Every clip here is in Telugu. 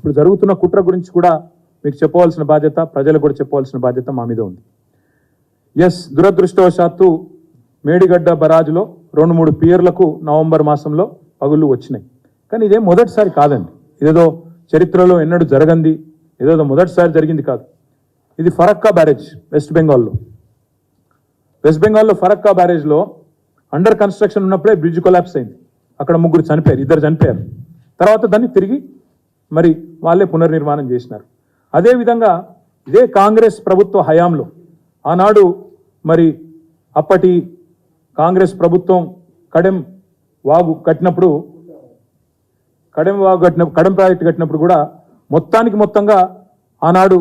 ఇప్పుడు జరుగుతున్న కుట్ర గురించి కూడా మీకు చెప్పవలసిన బాధ్యత ప్రజలకు కూడా చెప్పవలసిన బాధ్యత మా మీద ఉంది. ఎస్ దురదృష్టవశాత్తు మేడిగడ్డ బరాజులో రెండు మూడు పియర్లకు నవంబర్ మాసంలో పగుళ్ళు వచ్చినాయి. కానీ ఇదే మొదటిసారి కాదండి. ఇదేదో చరిత్రలో ఎన్నడూ జరగంది. ఏదేదో మొదటిసారి జరిగింది కాదు. ఇది ఫరక్కా బ్యారేజ్ వెస్ట్ బెంగాల్లో. వెస్ట్ బెంగాల్లో ఫరక్కా బ్యారేజ్లో అండర్ కన్స్ట్రక్షన్ ఉన్నప్పుడే బ్రిడ్జ్ కొలాప్స్ అయింది. అక్కడ ముగ్గురు చనిపోయారు ఇద్దరు చనిపోయారు. తర్వాత దాన్ని తిరిగి మరి వాళ్ళే పునర్నిర్మాణం చేసినారు. అదేవిధంగా ఇదే కాంగ్రెస్ ప్రభుత్వ హయాంలో ఆనాడు మరి అప్పటి కాంగ్రెస్ ప్రభుత్వం కడెం వాగు కట్టినప్పుడు కడెం వాగు కట్టిన కడెం ప్రాజెక్టు కట్టినప్పుడు కూడా మొత్తానికి మొత్తంగా ఆనాడు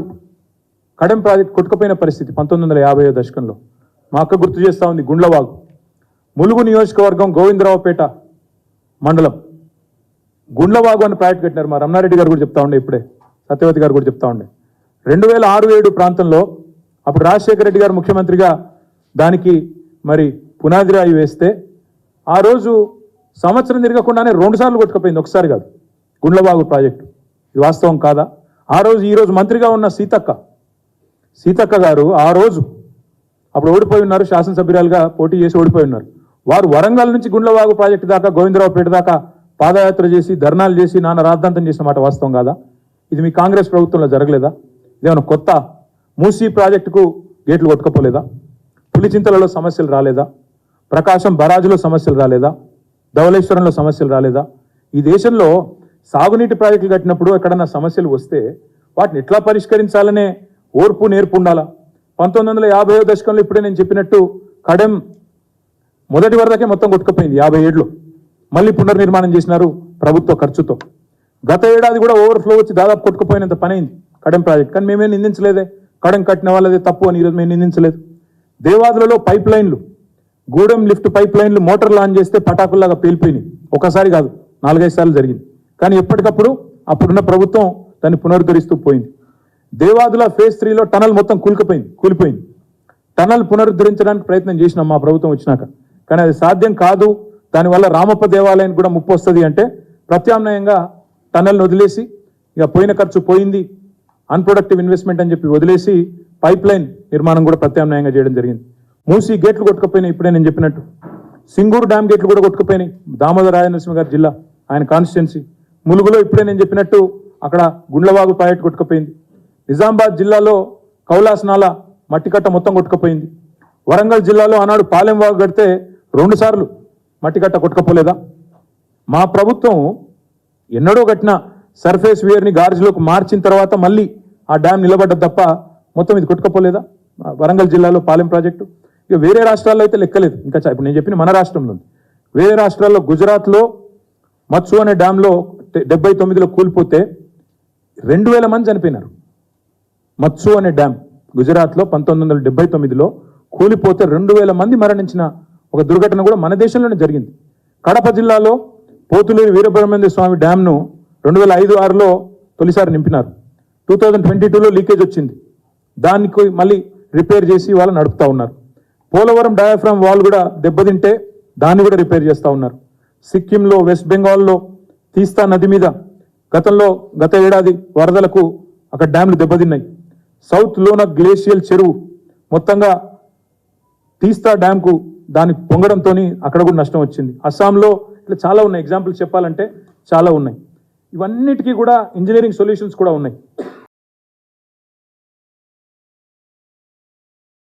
కడెం ప్రాజెక్ట్ కొట్టుకుపోయిన పరిస్థితి పంతొమ్మిది వందల యాభై దశకంలో. మా అక్క గుర్తు చేస్తా ఉంది గుండ్లవాగు. ములుగు నియోజకవర్గం గోవిందరావుపేట మండలం. గుండ్లవాగు అని ప్రాజెక్ట్ కట్టినారు మా రమణారెడ్డి గారు కూడా చెప్తా ఉండే ఇప్పుడే. సత్యవతి గారు కూడా చెప్తా ఉండే. రెండు వేల ఆరు ఏడు ప్రాంతంలో అప్పుడు రాజశేఖర రెడ్డి గారు ముఖ్యమంత్రిగా దానికి మరి పునాది రాయి వేస్తే ఆ రోజు సంవత్సరం తిరగకుండానే రెండు సార్లు కొట్టుకుపోయింది. ఒకసారి కాదు. గుండ్లవాగు ప్రాజెక్టు. ఇది వాస్తవం కాదా? ఆ రోజు ఈరోజు మంత్రిగా ఉన్న సీతక్క. సీతక్క గారు ఆ రోజు అప్పుడు ఓడిపోయి ఉన్నారు. శాసనసభ్యురాలుగా పోటీ చేసి ఓడిపోయి ఉన్నారు. వారు వరంగల్ నుంచి గుండ్లవాగు ప్రాజెక్టు దాకా గోవిందరావుపేట దాకా పాదయాత్ర చేసి ధర్నాలు చేసి నాన్న రాద్ధాంతం చేసిన మాట వాస్తవం కాదా? ఇది మీ కాంగ్రెస్ ప్రభుత్వంలో జరగలేదా? ఇదేమైనా కొత్త మూసీ ప్రాజెక్టుకు గేట్లు కొట్టుకపోలేదా? పులిచింతలలో సమస్యలు రాలేదా? ప్రకాశం బరాజులో సమస్యలు రాలేదా? ధవళేశ్వరంలో సమస్యలు రాలేదా? ఈ దేశంలో సాగునీటి ప్రాజెక్టులు కట్టినప్పుడు ఎక్కడన్నా సమస్యలు వస్తే వాటిని ఎట్లా పరిష్కరించాలనే ఓర్పు నేర్పు ఉండాలా? పంతొమ్మిది వందల యాభై దశకంలో ఇప్పుడే నేను చెప్పినట్టు కడెం మొదటి వరదకే మొత్తం కొట్టుకుపోయింది యాభై ఏడులో. మళ్ళీ పునర్నిర్మాణం చేసినారు ప్రభుత్వ ఖర్చుతో. గత ఏడాది కూడా ఓవర్ఫ్లో వచ్చి దాదాపు కొట్టుకుపోయినంత పని అయింది. కడెం ప్రాజెక్ట్. కానీ మేమేం నిందించలేదే. కడెం కట్టిన వాళ్ళదే తప్పు అని ఈరోజు మేము నిందించలేదు. దేవాదులలో పైప్ లైన్లు గూడెం లిఫ్ట్ పైప్ లైన్లు మోటార్ లాంచ్ చేస్తే పటాకుల్లాగా పేలిపోయినాయి. ఒకసారి కాదు నాలుగైదు సార్లు జరిగింది. కానీ ఎప్పటికప్పుడు అప్పుడున్న ప్రభుత్వం దాన్ని పునరుద్ధరిస్తూ పోయింది. దేవాదుల ఫేజ్ త్రీలో టనల్ మొత్తం కూలికపోయింది కూలిపోయింది. టనల్ పునరుద్ధరించడానికి ప్రయత్నం చేసినాం మా ప్రభుత్వం వచ్చినాక. కానీ అది సాధ్యం కాదు దానివల్ల రామప్ప దేవాలయానికి కూడా ముప్పు వస్తుంది అంటే ప్రత్యామ్నాయంగా టనల్ని వదిలేసి ఇక పోయిన ఖర్చు పోయింది అన్ప్రొడక్టివ్ ఇన్వెస్ట్మెంట్ అని చెప్పి వదిలేసి పైప్ లైన్ నిర్మాణం కూడా ప్రత్యామ్నాయంగా చేయడం జరిగింది. మూసి గేట్లు కొట్టుకుపోయినాయి ఇప్పుడే నేను చెప్పినట్టు. సింగూరు డ్యామ్ గేట్లు కూడా కొట్టుకుపోయినాయి దామోదర రాజనరసింహ గారి జిల్లా ఆయన కాన్స్టిట్యున్సీ ములుగులో ఇప్పుడే నేను చెప్పినట్టు అక్కడ గుండ్లవాగు ప్రాజెక్ట్ కొట్టుకుపోయింది. నిజామాబాద్ జిల్లాలో కౌలాసనాల మట్టికట్ట మొత్తం కొట్టుకుపోయింది. వరంగల్ జిల్లాలో ఆనాడు పాలెంవాగు కడితే రెండుసార్లు మట్టిగట్ట కొట్టుకపోలేదా? మా ప్రభుత్వం ఎన్నడో కట్టిన సర్ఫేస్ వేర్ని గార్జ్లోకి మార్చిన తర్వాత మళ్ళీ ఆ డ్యామ్ నిలబడ్డది తప్ప మొత్తం ఇది కొట్టుకపోలేదా? వరంగల్ జిల్లాలో పాలెం ప్రాజెక్టు. ఇక వేరే రాష్ట్రాల్లో అయితే లెక్కలేదు. ఇంకా ఇప్పుడు నేను చెప్పిన మన రాష్ట్రంలో ఉంది. వేరే రాష్ట్రాల్లో గుజరాత్లో మత్సు అనే డ్యాంలో డెబ్బై తొమ్మిదిలో కూలిపోతే రెండు వేల మంది చనిపోయినారు. మత్సు అనే డ్యామ్ గుజరాత్లో పంతొమ్మిది వందల డెబ్బై తొమ్మిదిలో కూలిపోతే రెండు వేల మంది మరణించిన ఒక దుర్ఘటన కూడా మన దేశంలోనే జరిగింది. కడప జిల్లాలో పోతులూరి వీరబ్రహ్మేంద్ర స్వామి డ్యామ్ను రెండు వేల ఐదు ఆరులో తొలిసారి నింపినారు. టూ థౌజండ్ ట్వంటీ టూలో లీకేజ్ వచ్చింది. దానికి మళ్ళీ రిపేర్ చేసి వాళ్ళు నడుపుతా ఉన్నారు. పోలవరం డయాఫ్రామ్ వాల్ కూడా దెబ్బతింటే దాన్ని కూడా రిపేర్ చేస్తూ ఉన్నారు. సిక్కింలో వెస్ట్ బెంగాల్లో తీస్తా నది మీద గతంలో గత ఏడాది వరదలకు అక్కడ డ్యామ్లు దెబ్బతిన్నాయి. సౌత్ లోన గ్లేషియల్ చెరువు మొత్తంగా తీస్తా డ్యామ్కు దాని పొంగడంతో అక్కడ కూడా నష్టం వచ్చింది. అస్సాంలో ఇట్లా చాలా ఉన్నాయి. ఎగ్జాంపుల్స్ చెప్పాలంటే చాలా ఉన్నాయి. ఇవన్నిటికీ కూడా ఇంజనీరింగ్ సొల్యూషన్స్ కూడా ఉన్నాయి.